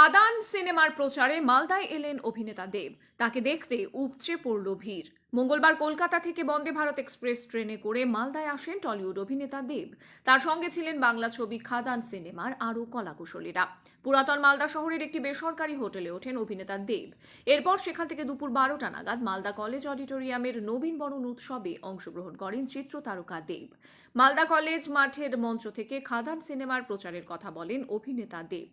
খাদান সিনেমার প্রচারে মালদায় এলেন অভিনেতা দেব। তাকে দেখতে উপচে পড়ল ভিড়। মঙ্গলবার কলকাতা থেকে বন্দে ভারত এক্সপ্রেস ট্রেনে করে মালদায় আসেন টলিউড অভিনেতা দেব। তার সঙ্গে ছিলেন বাংলা ছবি খাদান সিনেমার আরও কলাকুশলীরা। পুরাতন মালদা শহরের একটি বেসরকারি হোটেলে ওঠেন অভিনেতা দেব। এরপর সেখান থেকে দুপুর বারোটা নাগাদ মালদা কলেজ অডিটোরিয়ামের নবীন বরণ উৎসবে অংশগ্রহণ করেন চিত্র তারকা দেব। মালদা কলেজ মাঠের মঞ্চ থেকে খাদান সিনেমার প্রচারের কথা বলেন অভিনেতা দেব।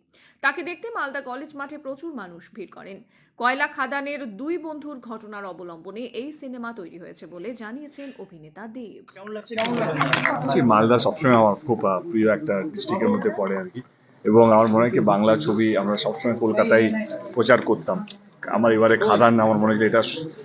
তাকে দেখতে মালদা কলেজ মাঠে প্রচুর মানুষ ভিড় করেন। কয়লা খাদানের দুই বন্ধুর ঘটনার অবলম্বনে এই সিনেমা তৈরি হয়েছে বলে জানিয়েছেন অভিনেতা দেব। মালদা সবসময় আমার খুব প্রিয় একটা ডিস্ট্রিক্টের মধ্যে পড়ে আর কি। এবং আমার মনে হয় কি বাংলা ছবি আমরা সবসময় কলকাতায় প্রচার করতাম। আমার এবারে খাদান আমার মনে হয় যে এটা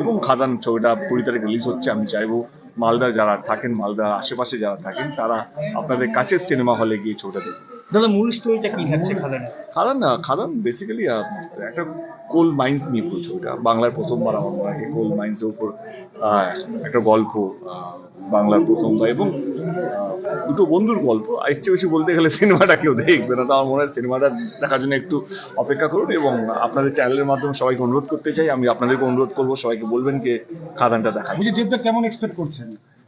এবং খাদান ছবিটা কুড়ি তারিখ রিলিজ হচ্ছে, আমি চাইব মালদা যারা থাকেন, মালদার আশেপাশে যারা থাকেন, তারা আপনাদের কাছের সিনেমা হলে গিয়ে ছবিটা দেখুন দাদা মূল স্টোরিটা কি? থাকছে খাদানে খাদান না খাদান বেসিক্যালি একটা কোল মাইন্স নিয়ে পুরো ছবিটা। বাংলার প্রথমবার আমার মনে হয় কোল মাইন্সের উপর একটা গল্প বাংলার প্রথমবার। এবং দুটো বন্ধুর গল্প। আর ইচ্ছে বেশি বলতে গেলে সিনেমাটা কেউ দেখবে না। তো আমার মনে হয় সিনেমাটা দেখার জন্য একটু অপেক্ষা করুন এবং আপনাদের চ্যানেলের মাধ্যমে সবাইকে অনুরোধ করতে চাই। আমি আপনাদেরকে অনুরোধ করব সবাইকে বলবেন কি খাদানটা দেখা দেবদা কেমন এক্সপেক্ট করছেন?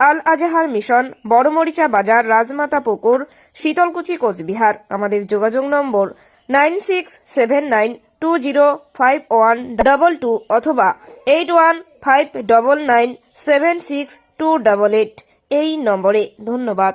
আল আজাহার মিশন, বড়মরিচা বাজার, রাজমাতা পুকুর, শীতলকুচি কোচবিহার। আমাদের যোগাযোগ নম্বর nine six seven nine two zero five one double two অথবা eight one five double nine seven six two double eight এই নম্বরে। ধন্যবাদ।